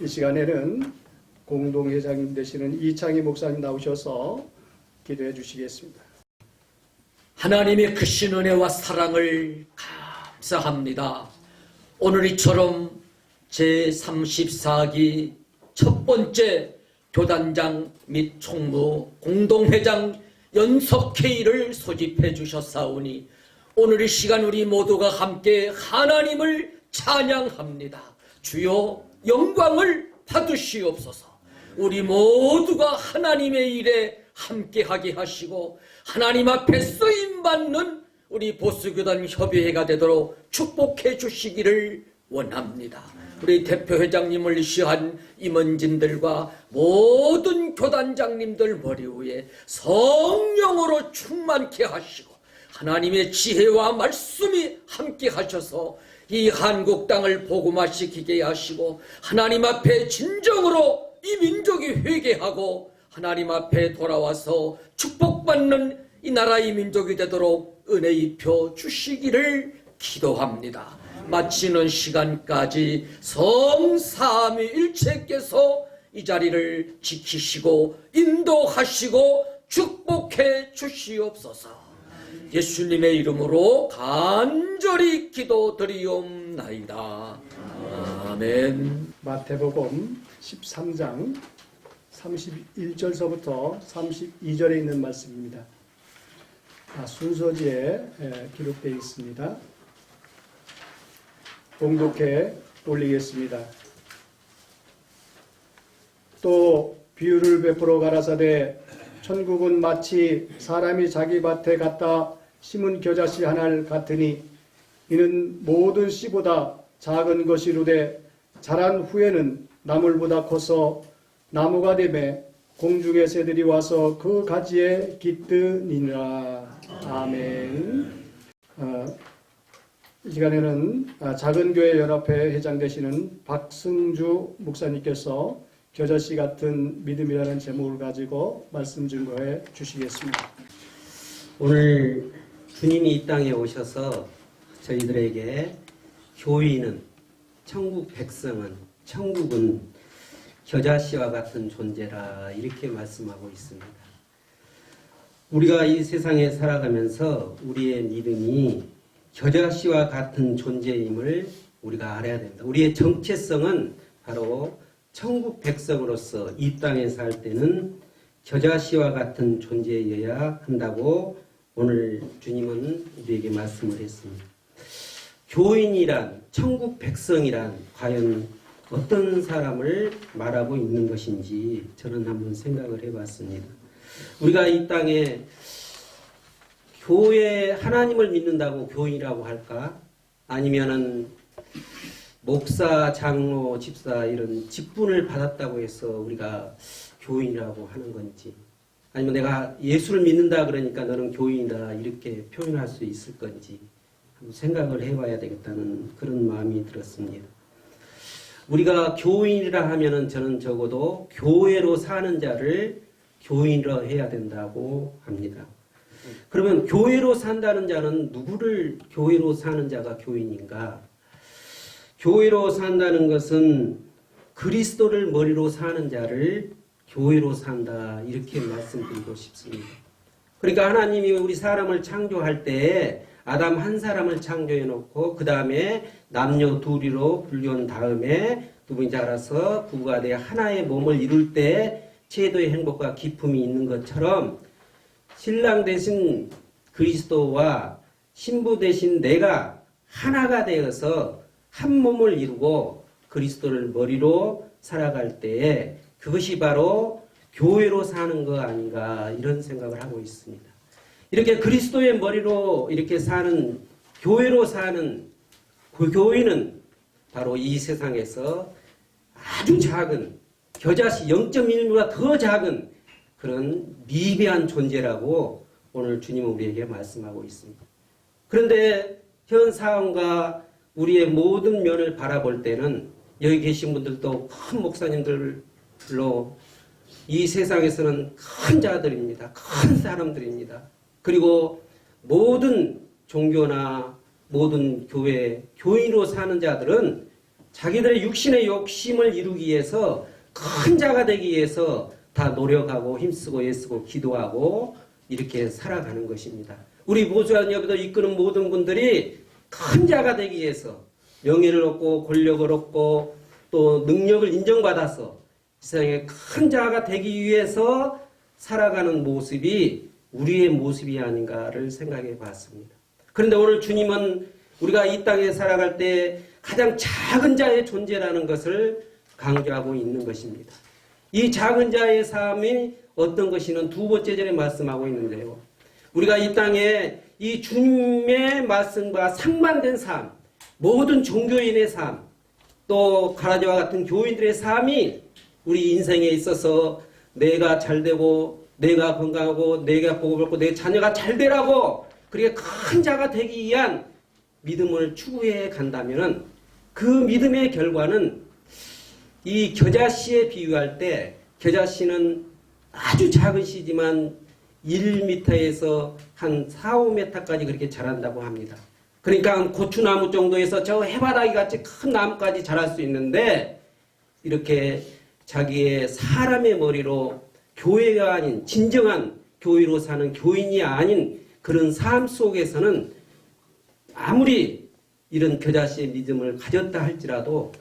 이 시간에는 공동회장님 되시는 이창희 목사님 나오셔서 기도해 주시겠습니다. 하나님의 크신 은혜와 사랑을 감사합니다. 오늘 이처럼 제34기 첫 번째 교단장 및 총무 공동회장 연석회의를 소집해 주셨사오니 오늘 이 시간 우리 모두가 함께 하나님을 찬양합니다. 주여 영광을 받으시옵소서. 우리 모두가 하나님의 일에 함께하게 하시고 하나님 앞에 쓰임 받는 우리 보수교단 협의회가 되도록 축복해 주시기를 원합니다. 우리 대표회장님을 시한 임원진들과 모든 교단장님들 머리 위에 성령으로 충만케 하시고 하나님의 지혜와 말씀이 함께 하셔서 이 한국 땅을 복음화시키게 하시고 하나님 앞에 진정으로 이 민족이 회개하고 하나님 앞에 돌아와서 축복받는 이 나라의 민족이 되도록 은혜 입혀 주시기를 기도합니다. 마치는 시간까지 성삼위일체께서 이 자리를 지키시고 인도하시고 축복해 주시옵소서. 예수님의 이름으로 간절히 기도드리옵나이다. 아멘. 마태복음 13장 31절서부터 32절에 있는 말씀입니다. 아, 순서지에 에, 기록되어 있습니다. 봉독해 올리겠습니다. 또 비유를 베풀어 가라사대 천국은 마치 사람이 자기 밭에 갖다 심은 겨자씨 하나를 같으니 이는 모든 씨보다 작은 것이로되 자란 후에는 나물보다 커서 나무가 되매 공중의 새들이 와서 그 가지에 깃드니라 아멘. 어, 이 시간에는 아, 작은 교회 연합회 회장 되시는 박승주 목사님께서 겨자씨 같은 믿음이라는 제목을 가지고 말씀 증거해 주시겠습니다. 오늘 주님이 이 땅에 오셔서 저희들에게 교인은 천국 백성은 천국은 겨자씨와 같은 존재라 이렇게 말씀하고 있습니다. 우리가 이 세상에 살아가면서 우리의 믿음이 겨자씨와 같은 존재임을 우리가 알아야 된다. 우리의 정체성은 바로 천국 백성으로서 이 땅에 살 때는 겨자씨와 같은 존재여야 한다고 오늘 주님은 우리에게 말씀을 했습니다. 교인이란 천국 백성이란 과연 어떤 사람을 말하고 있는 것인지 저는 한번 생각을 해봤습니다. 우리가 이 땅에 교회 하나님을 믿는다고 교인이라고 할까? 아니면은 목사, 장로, 집사 이런 직분을 받았다고 해서 우리가 교인이라고 하는 건지 아니면 내가 예수를 믿는다 그러니까 너는 교인이다 이렇게 표현할 수 있을 건지 생각을 해봐야 되겠다는 그런 마음이 들었습니다. 우리가 교인이라 하면은 저는 적어도 교회로 사는 자를 교인으로 해야 된다고 합니다. 그러면 교회로 산다는 자는 누구를 교회로 사는 자가 교인인가? 교회로 산다는 것은 그리스도를 머리로 사는 자를 교회로 산다 이렇게 말씀드리고 싶습니다. 그러니까 하나님이 우리 사람을 창조할 때 아담 한 사람을 창조해 놓고 그 다음에 남녀 둘이로 불려온 다음에 두 분이 자라서 부부가 돼 하나의 몸을 이룰 때 최도의 행복과 기쁨이 있는 것처럼 신랑 대신 그리스도와 신부 대신 내가 하나가 되어서 한 몸을 이루고 그리스도를 머리로 살아갈 때에 그것이 바로 교회로 사는 거 아닌가 이런 생각을 하고 있습니다. 이렇게 그리스도의 머리로 이렇게 사는 교회로 사는 그 교회는 바로 이 세상에서 아주 작은 겨자씨 0.1미보다 더 작은 그런 미비한 존재라고 오늘 주님은 우리에게 말씀하고 있습니다. 그런데 현 상황과 우리의 모든 면을 바라볼 때는 여기 계신 분들도 큰 목사님들로 이 세상에서는 큰 자들입니다. 큰 사람들입니다. 그리고 모든 종교나 모든 교회, 교인으로 사는 자들은 자기들의 육신의 욕심을 이루기 위해서 큰 자가 되기 위해서 다 노력하고 힘쓰고 애쓰고 기도하고 이렇게 살아가는 것입니다. 우리 보수한 여기도 이끄는 모든 분들이 큰 자가 되기 위해서 명예를 얻고 권력을 얻고 또 능력을 인정받아서 세상에 큰 자가 되기 위해서 살아가는 모습이 우리의 모습이 아닌가를 생각해 봤습니다. 그런데 오늘 주님은 우리가 이 땅에 살아갈 때 가장 작은 자의 존재라는 것을 강조하고 있는 것입니다. 이 작은 자의 삶이 어떤 것이는 두 번째 절에 말씀하고 있는데요. 우리가 이 땅에 이 주님의 말씀과 상반된 삶, 모든 종교인의 삶, 또 가라지와 같은 교인들의 삶이 우리 인생에 있어서 내가 잘 되고 내가 건강하고 내가 복을 받고 내 자녀가 잘 되라고 그렇게 큰 자가 되기 위한 믿음을 추구해 간다면은 그 믿음의 결과는 이 겨자씨에 비유할 때 겨자씨는 아주 작은 씨지만 1m에서 한 4, 5m까지 그렇게 자란다고 합니다. 그러니까 고추나무 정도에서 저 해바라기 같이 큰 나무까지 자랄 수 있는데 이렇게 자기의 사람의 머리로 교회가 아닌 진정한 교회로 사는 교인이 아닌 그런 삶 속에서는 아무리 이런 겨자씨의 믿음을 가졌다 할지라도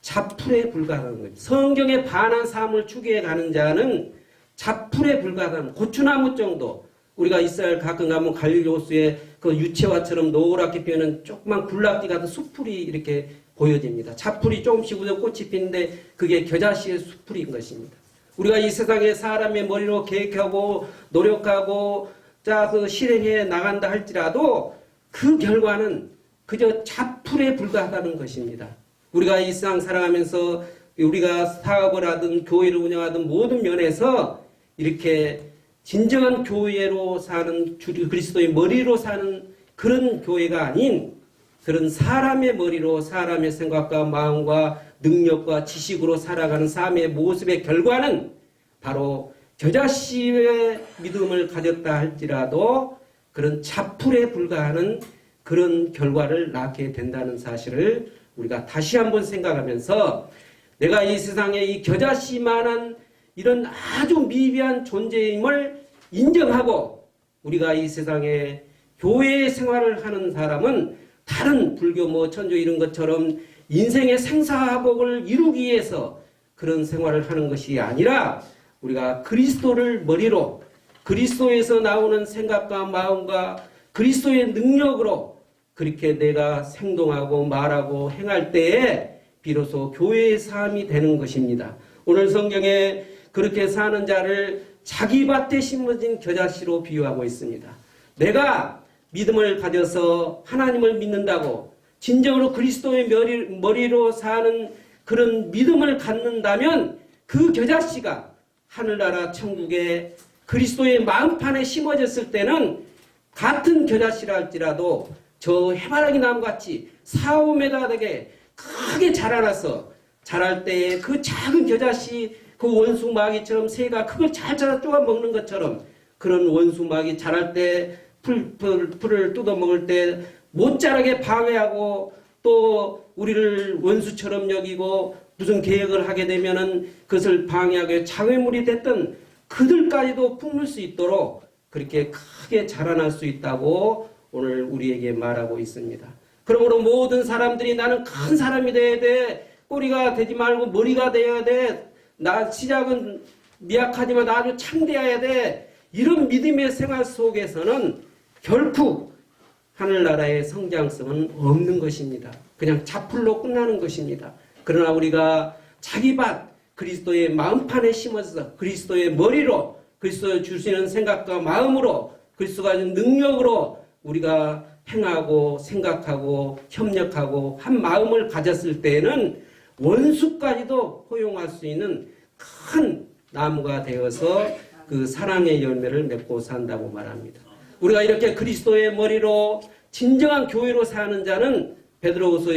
자풀에 불과하다는 거죠. 성경에 반한 삶을 추구해 가는 자는 자풀에 불과하다는 고추나무 정도 우리가 이스라엘 가끔 가면 갈릴리호수에 그 유채화처럼 노랗게 피는 조그만 굴락지 같은 수풀이 이렇게 보여집니다. 자풀이 조금씩 우겨 꽃이 피는데 그게 겨자씨의 수풀인 것입니다. 우리가 이 세상에 사람의 머리로 계획하고 노력하고 자그 실행해 나간다 할지라도 그 결과는 그저 자풀에 불과하다는 것입니다. 우리가 이 세상 살아가면서 우리가 사업을 하든 교회를 운영하든 모든 면에서 이렇게 진정한 교회로 사는 주 그리스도의 머리로 사는 그런 교회가 아닌 그런 사람의 머리로 사람의 생각과 마음과 능력과 지식으로 살아가는 삶의 모습의 결과는 바로 겨자씨의 믿음을 가졌다 할지라도 그런 자풀에 불과하는 그런 결과를 낳게 된다는 사실을 우리가 다시 한번 생각하면서 내가 이 세상에 이 겨자씨만한 이런 아주 미비한 존재임을 인정하고 우리가 이 세상에 교회 생활을 하는 사람은 다른 불교 뭐 천주 이런 것처럼 인생의 생사복을 이루기 위해서 그런 생활을 하는 것이 아니라 우리가 그리스도를 머리로 그리스도에서 나오는 생각과 마음과 그리스도의 능력으로 그렇게 내가 행동하고 말하고 행할 때에 비로소 교회의 삶이 되는 것입니다. 오늘 성경에 그렇게 사는 자를 자기 밭에 심어진 겨자씨로 비유하고 있습니다. 내가 믿음을 가져서 하나님을 믿는다고 진정으로 그리스도의 머리, 머리 로 사는 그런 믿음을 갖는다면 그 겨자씨가 하늘나라 천국에 그리스도의 마음판에 심어졌을 때는 같은 겨자씨라 할지라도 저 해바라기 나무같이 4, 5m 되게 크게 자라나서 자랄 때에 그 작은 겨자씨 그 원수 마귀처럼 새가 그걸 잘 자라 쪼아 먹는 것처럼 그런 원수 마귀 자랄 때 풀, 풀, 풀을 뜯어 먹을 때 못 자라게 방해하고 또 우리를 원수처럼 여기고 무슨 계획을 하게 되면은 그것을 방해하게 장애물이 됐던 그들까지도 품을 수 있도록 그렇게 크게 자라날 수 있다고 오늘 우리에게 말하고 있습니다. 그러므로 모든 사람들이 나는 큰 사람이 돼야 돼. 꼬리가 되지 말고 머리가 돼야 돼. 나 시작은 미약하지만 아주 창대해야 돼. 이런 믿음의 생활 속에서는 결코 하늘나라의 성장성은 없는 것입니다. 그냥 자풀로 끝나는 것입니다. 그러나 우리가 자기 밭 그리스도의 마음판에 심어서 그리스도의 머리로 그리스도의 주시는 생각과 마음으로 그리스도가 주는 능력으로 우리가 행하고 생각하고 협력하고 한 마음을 가졌을 때에는 원수까지도 포용할 수 있는 큰 나무가 되어서 그 사랑의 열매를 맺고 산다고 말합니다. 우리가 이렇게 그리스도의 머리로 진정한 교회로 사는 자는 베드로후서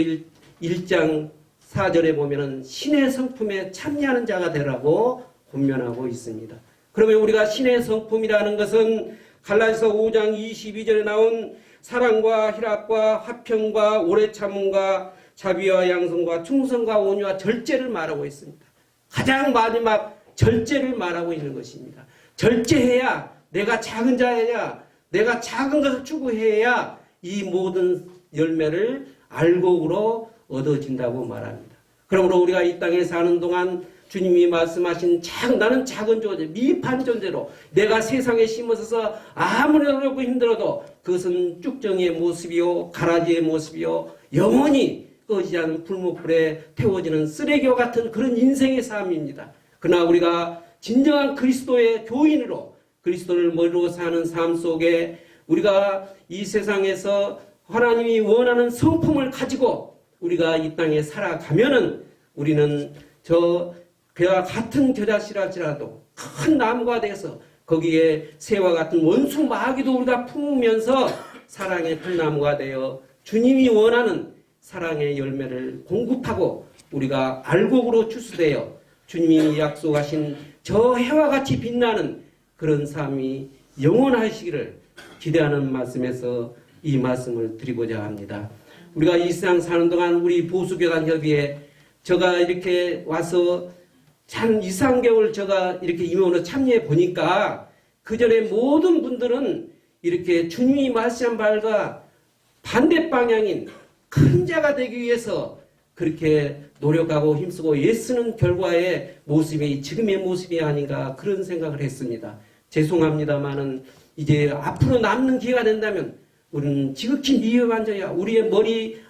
1, 장 4절에 보면은 신의 성품에 참여하는 자가 되라고 권면하고 있습니다. 그러면 우리가 신의 성품이라는 것은 갈라디아서 5장 22절에 나온 사랑과 희락과 화평과 오래 참음과 자비와 양성과 충성과 온유와 절제를 말하고 있습니다. 가장 마지막 절제를 말하고 있는 것입니다. 절제해야 내가 작은 자야 내가 작은 것을 추구해야 이 모든 열매를 알곡으로 얻어진다고 말합니다. 그러므로 우리가 이 땅에 사는 동안 주님이 말씀하신 작, 나는 작은 존재, 미판 존재로 내가 세상에 심어서 아무리 어렵고 힘들어도 그것은 쭉정이의 모습이요, 가라지의 모습이요, 영원히 꺼지지 않은 불목불에 태워지는 쓰레기와 같은 그런 인생의 삶입니다. 그러나 우리가 진정한 그리스도의 교인으로 그리스도를 머리로 사는 삶 속에 우리가 이 세상에서 하나님이 원하는 성품을 가지고 우리가 이 땅에 살아가면은 우리는 저 그와 같은 겨자씨랄지라도 큰 나무가 돼서 거기에 새와 같은 원수 마귀도 우리가 품으면서 사랑의 풀나무가 되어 주님이 원하는 사랑의 열매를 공급하고 우리가 알곡으로 추수되어 주님이 약속하신 저 해와 같이 빛나는 그런 삶이 영원하시기를 기대하는 말씀에서 이 말씀을 드리고자 합니다. 우리가 이 세상 사는 동안 우리 보수교단 협의회 제가 이렇게 와서 참 이상개월 제가 이렇게 임원으로 참여해 보니까 그 전에 모든 분들은 이렇게 주님이 말씀한 바가 반대 방향인 큰 자가 되기 위해서 그렇게 노력하고 힘쓰고 애쓰는 결과의 모습이 지금의 모습이 아닌가 그런 생각을 했습니다. 죄송합니다만은 이제 앞으로 남는 기회가 된다면 우리는 지극히 미흡한 자야. 우리의 머리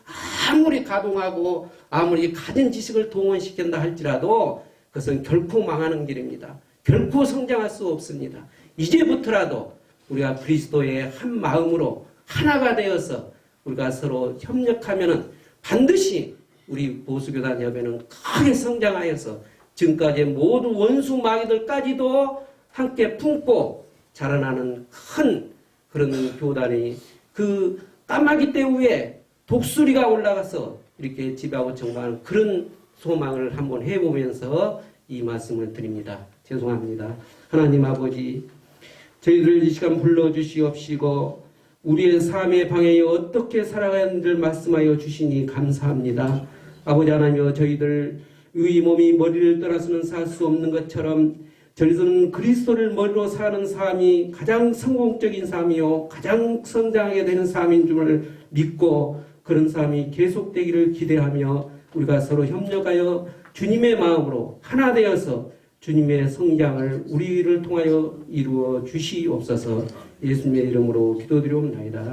아무리 가동하고 아무리 가진 지식을 동원시킨다 할지라도 그것은 결코 망하는 길입니다. 결코 성장할 수 없습니다. 이제부터라도 우리가 그리스도의 한 마음으로 하나가 되어서 우리가 서로 협력하면은 반드시 우리 보수교단 협회는 크게 성장하여서 지금까지의 모든 원수 마귀들까지도 함께 품고 자라나는 큰 그런 교단이 그 까마귀 떼 위에 독수리가 올라가서 이렇게 지배하고 정복하는 그런 소망을 한번 해보면서 이 말씀을 드립니다. 죄송합니다. 하나님 아버지, 저희들 이 시간 불러주시옵시고 우리의 삶의 방향이 어떻게 살아가야 하는지를 말씀하여 주시니 감사합니다. 아버지 하나님여 저희들 의 몸이 머리를 떠나서는 살 수 없는 것처럼 저희들은 그리스도를 머리로 사는 삶이 가장 성공적인 삶이요 가장 성장하게 되는 삶인 줄을 믿고 그런 삶이 계속되기를 기대하며 우리가 서로 협력하여 주님의 마음으로 하나 되어서 주님의 성장을 우리를 통하여 이루어 주시옵소서 예수님의 이름으로 기도드리옵나이다.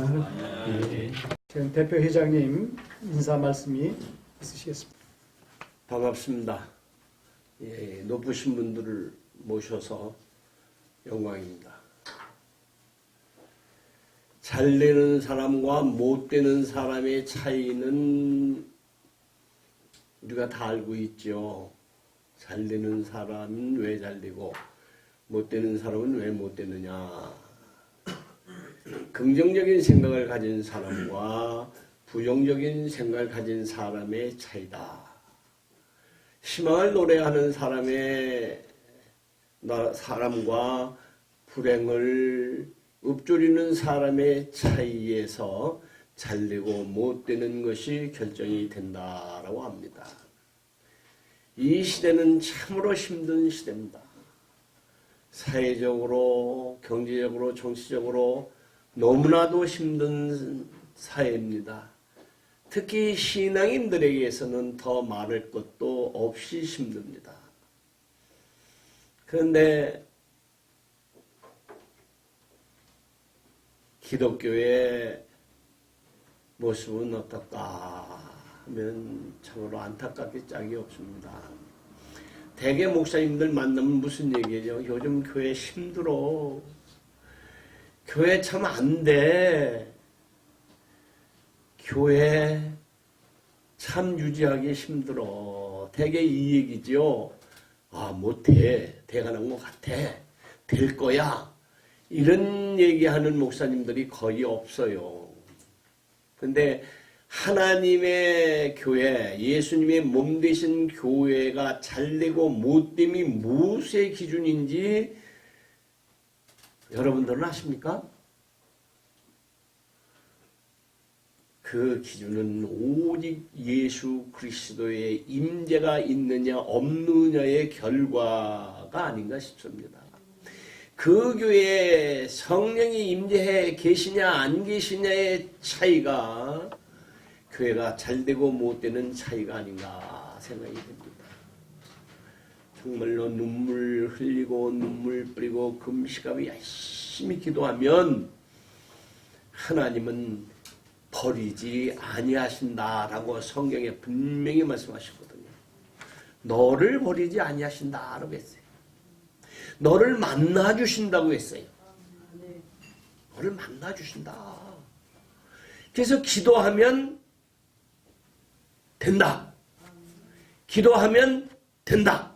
네. 지금 대표 회장님 인사 말씀이 있으시겠습니다. 반갑습니다. 예, 높으신 분들을 모셔서 영광입니다. 잘 되는 사람과 못 되는 사람의 차이는 우리가 다 알고 있죠. 잘 되는 사람은 왜 잘 되고 못 되는 사람은 왜 못 되느냐. 긍정적인 생각을 가진 사람과 부정적인 생각을 가진 사람의 차이다. 희망을 노래하는 사람의 나- 사람과 불행을 읊조리는 사람의 차이에서 잘되고 못되는 것이 결정이 된다라고 합니다. 이 시대는 참으로 힘든 시대입니다. 사회적으로, 경제적으로, 정치적으로 너무나도 힘든 사회입니다. 특히 신앙인들에게서는 더 말할 것도 없이 힘듭니다. 그런데 기독교의 모습은 어떨까 하면 참으로 안타깝게 짝이 없습니다. 대개 목사님들 만나면 무슨 얘기죠? 요즘 교회 힘들어. 교회 참 안 돼. 교회 참 유지하기 힘들어. 대개 이 얘기죠. 아, 못해. 대가난 것 같아. 될 거야. 이런 얘기하는 목사님들이 거의 없어요. 근데 하나님의 교회, 예수님의 몸 되신 교회가 잘 되고 못 됨이 무엇의 기준인지 여러분들은 아십니까? 그 기준은 오직 예수 그리스도의 임재가 있느냐 없느냐의 결과가 아닌가 싶습니다. 그 교회에 성령이 임재해 계시냐 안 계시냐의 차이가 교회가 잘 되고 못 되는 차이가 아닌가 생각이 듭니다. 정말로 눈물 흘리고 눈물 뿌리고 금식하고 열심히 기도하면 하나님은 버리지 아니하신다라고 성경에 분명히 말씀하셨거든요. 너를 버리지 아니하신다라고 했어요. 너를 만나 주신다고 했어요. 너를 만나 주신다. 그래서 기도하면 된다. 기도하면 된다.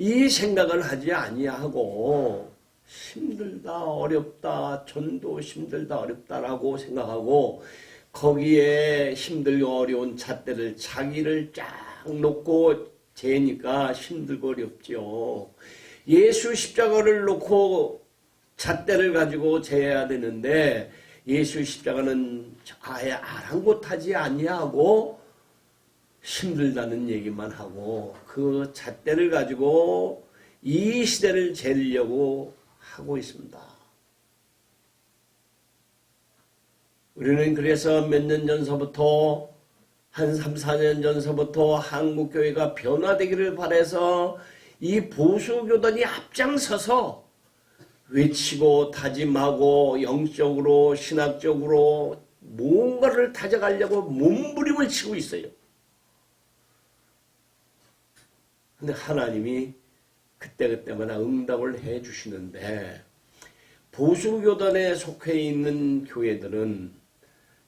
이 생각을 하지 아니하고 힘들다 어렵다 전도 힘들다 어렵다라고 생각하고 거기에 힘들고 어려운 잣대를 자기를 쫙 놓고 재니까 힘들고 어렵죠. 예수 십자가를 놓고 잣대를 가지고 재야 되는데 예수 십자가는 아예 아랑곳하지 아니하고 힘들다는 얘기만 하고 그 잣대를 가지고 이 시대를 재려고 하고 있습니다. 우리는 그래서 몇 년 전서부터 한 3, 4년 전서부터 한국교회가 변화되기를 바래서 이 보수교단이 앞장서서 외치고 다짐하고 영적으로 신학적으로 뭔가를 다져가려고 몸부림을 치고 있어요. 근데 하나님이 그때그때마다 응답을 해 주시는데 보수교단에 속해 있는 교회들은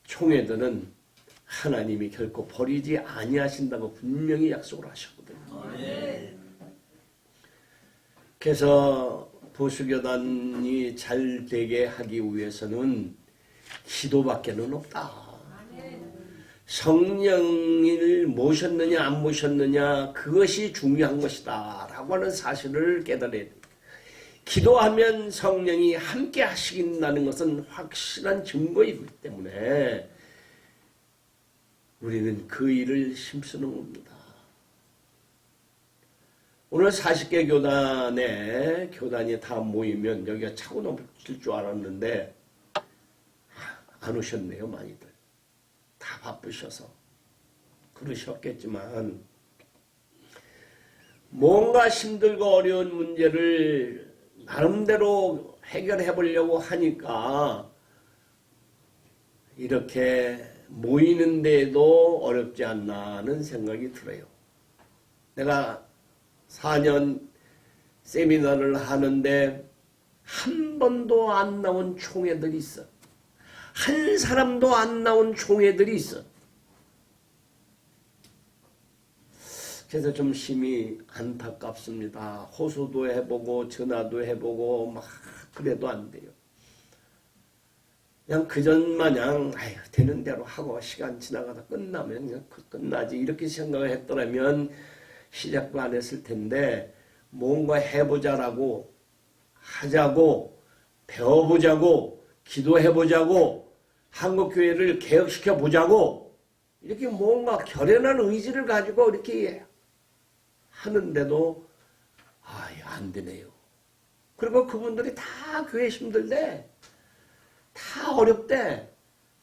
총회들은 하나님이 결코 버리지 아니하신다고 분명히 약속을 하셨거든요. 그래서 보수교단이 잘 되게 하기 위해서는 기도밖에는 없다. 성령을 모셨느냐 안 모셨느냐 그것이 중요한 것이다 라고 하는 사실을 깨달아야 됩니다. 기도하면 성령이 함께 하시긴다는 것은 확실한 증거이기 때문에 우리는 그 일을 힘쓰는 겁니다. 오늘 40개 교단에 교단이 다 모이면 여기가 차고 넘칠 줄 알았는데 안 오셨네요 많이들. 다 바쁘셔서 그러셨겠지만 뭔가 힘들고 어려운 문제를 나름대로 해결해 보려고 하니까 이렇게 모이는데도 어렵지 않나는 생각이 들어요. 내가 4년 세미나를 하는데 한 번도 안 나온 총회들이 있어. 한 사람도 안 나온 총회들이 있어. 그래서 좀 심히 안타깝습니다. 호소도 해보고 전화도 해보고 막 그래도 안 돼요. 그냥 그전 마냥 아유 되는 대로 하고 시간 지나가다 끝나면 그냥 그- 끝나지 이렇게 생각을 했더라면 시작도 안 했을 텐데 뭔가 해보자라고 하자고 배워보자고 기도해보자고 한국교회를 개혁시켜 보자고 이렇게 뭔가 결연한 의지를 가지고 이렇게 하는데도 아예 안 되네요. 그리고 그분들이 다 교회 힘들대. 다 어렵대.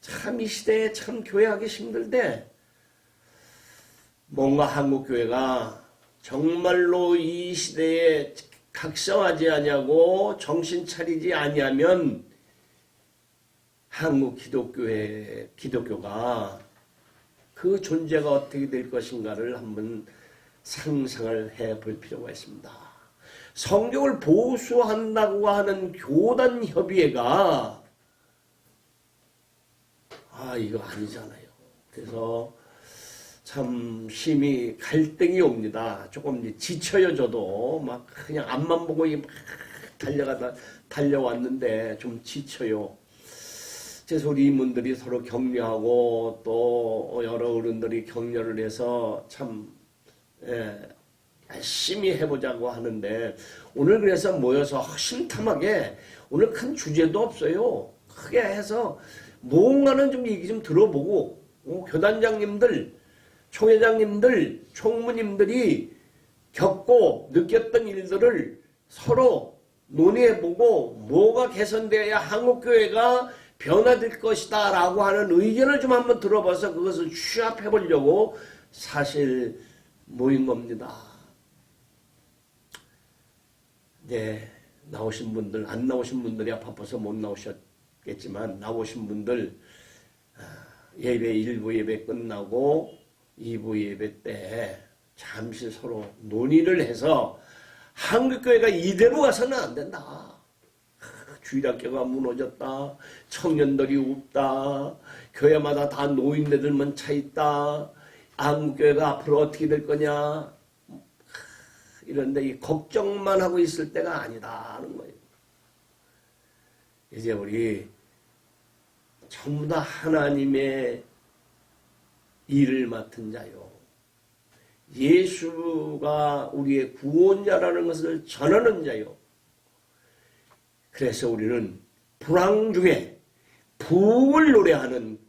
참 이 시대에 참 교회하기 힘들대. 뭔가 한국교회가 정말로 이 시대에 각성하지 아니하고 정신 차리지 아니하면 한국 기독교회 기독교가 그 존재가 어떻게 될 것인가를 한번 상상을 해 볼 필요가 있습니다. 성경을 보수한다고 하는 교단 협의회가 아 이거 아니잖아요. 그래서 참 심히 갈등이 옵니다. 조금 지쳐요 저도 막 그냥 앞만 보고 막 달려가다 달려왔는데 좀 지쳐요. 이문들이 서로 격려하고 또 여러 어른들이 격려를 해서 참 예, 열심히 해보자고 하는데 오늘 그래서 모여서 심탐하게 오늘 큰 주제도 없어요. 크게 해서 뭔가는 좀 얘기 좀 들어보고 어, 교단장님들, 총회장님들, 총무님들이 겪고 느꼈던 일들을 서로 논의해보고 뭐가 개선되어야 한국교회가 변화될 것이다 라고 하는 의견을 좀 한번 들어봐서 그것을 취합해 보려고 사실 모인 겁니다. 네, 나오신 분들, 안 나오신 분들이 바빠서 못 나오셨겠지만, 나오신 분들, 아, 예배, 1부 예배 끝나고 2부 예배 때 잠시 서로 논의를 해서 한국교회가 이대로 가서는 안 된다. 주일학교가 무너졌다. 청년들이 없다. 교회마다 다 노인네들만 차 있다. 한국교회가 앞으로 어떻게 될 거냐. 이런데 이 걱정만 하고 있을 때가 아니다 하는 거예요. 이제 우리 전부 다 하나님의 일을 맡은 자요. 예수가 우리의 구원자라는 것을 전하는 자요. 그래서 우리는 불황 중에 부흥을 노래하는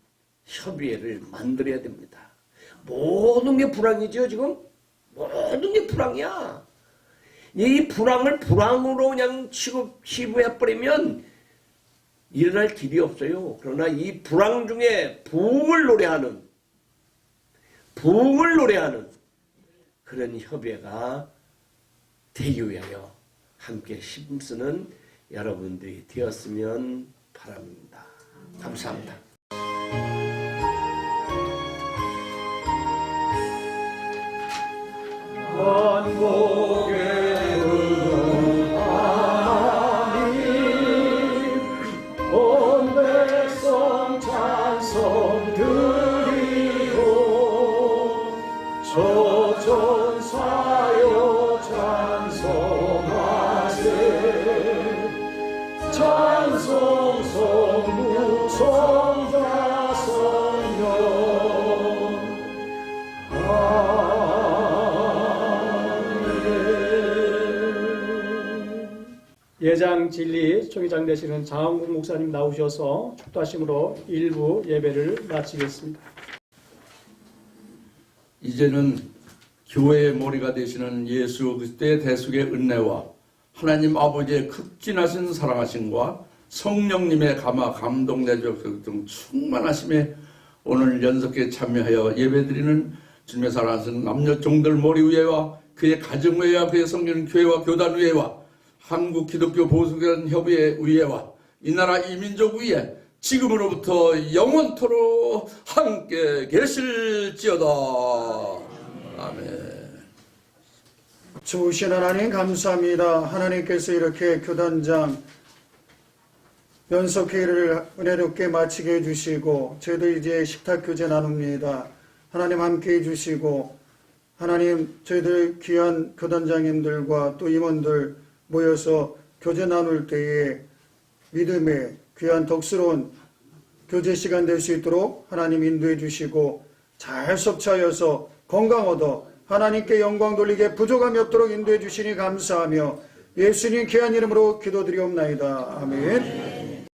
협의회를 만들어야 됩니다. 모든 게 불황이죠, 지금? 모든 게 불황이야. 이 불황을 불황으로 그냥 취급, 치부해버리면 일어날 길이 없어요. 그러나 이 불황 중에 부흥을 노래하는, 부흥을 노래하는 그런 협회가 되기 위하여 함께 힘쓰는 여러분들이 되었으면 바랍니다. 감사합니다. 온 예장 진리 총회장 되시는 장항국 목사님 나오셔서 축도하심으로 일부 예배를 마치겠습니다. 이제는 교회의 머리가 되시는 예수 그리스도의 대속의 은혜와 하나님 아버지의 극진하신 사랑하심과 성령님의 감화 감동 내적 등 충만하심에 오늘 연속에 참여하여 예배드리는 주님의 사랑하신 남녀 종들 머리 위에와 그의 가정의회와 그의 성령 교회와 교단 위에와 한국 기독교 보수교단 협의회 위에와 이 나라 이민족 위에 지금으로부터 영원토록 함께 계실지어다. 아멘. 주신 하나님 감사합니다. 하나님께서 이렇게 교단장 연속회의를 은혜롭게 마치게 해주시고 저희도 이제 식탁 교제 나눕니다. 하나님 함께 해주시고 하나님 저희들 귀한 교단장님들과 또 임원들 모여서 교제 나눌 때에 믿음의 귀한 덕스러운 교제 시간 될 수 있도록 하나님 인도해 주시고 잘 섭차여서 건강 얻어 하나님께 영광 돌리게 부족함이 없도록 인도해 주시니 감사하며 예수님 귀한 이름으로 기도드리옵나이다. 아멘.